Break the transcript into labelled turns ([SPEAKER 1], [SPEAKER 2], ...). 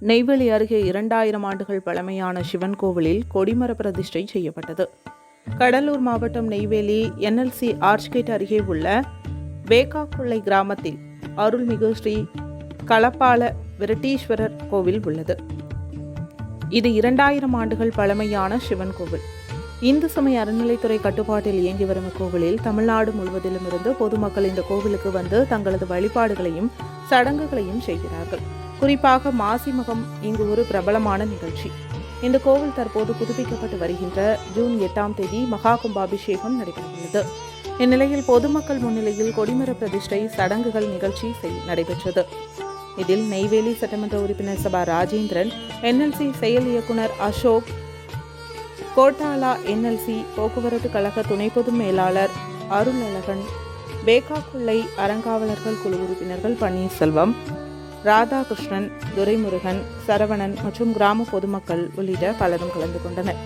[SPEAKER 1] நெய்வேலி அருகே இரண்டாயிரம் ஆண்டுகள் பழமையான சிவன் கோவிலில் கொடிமர பிரதிஷ்டை செய்யப்பட்டது. கடலூர் மாவட்டம் நெய்வேலி என்எல்சி ஆர்ச்கேட் அருகே உள்ள வேக்காக்குள்ளை கிராமத்தில் அருள்மிகு ஸ்ரீ களப்பால விரட்டீஸ்வரர் கோவில் உள்ளது. இது இரண்டாயிரம் ஆண்டுகள் பழமையான சிவன் கோவில். இந்து சமய அறநிலைத்துறை கட்டுப்பாட்டில் இயங்கி வரும் இக்கோவிலில் தமிழ்நாடு முழுவதிலும் இருந்து பொதுமக்கள் இந்த கோவிலுக்கு வந்து தங்களது வழிபாடுகளையும் சடங்குகளையும் செய்கிறார்கள். குறிப்பாக மாசிமகம் இங்கு ஒரு பிரபலமான நிகழ்ச்சி. இந்த கோவில் தற்போது புதுப்பிக்கப்பட்டு வருகின்ற ஜூன் எட்டாம் தேதி மகா கும்பாபிஷேகம் நடைபெறவுள்ளது இந்நிலையில் பொதுமக்கள் முன்னிலையில் கொடிமர பிரதிஷ்டை சடங்குகள் நிகழ்ச்சி செய்- நடைபெற்றது. இதில் நெய்வேலி சட்டமன்ற உறுப்பினர் சபா ராஜேந்திரன் என்எல்சி செயல் இயக்குனர் அசோக் கோட்டாலா என்எல்சி போக்குவரத்து கழக துணை பொது மேலாளர் அருளழகன் பேக்காக்குள்ளை அறங்காவலர்கள் குழு உறுப்பினர்கள் பன்னீர்செல்வம் ராதாகிருஷ்ணன் துரைமுருகன் சரவணன் மற்றும் கிராம பொதுமக்கள் உள்ளிட்ட பலரும் கலந்து கொண்டனர்.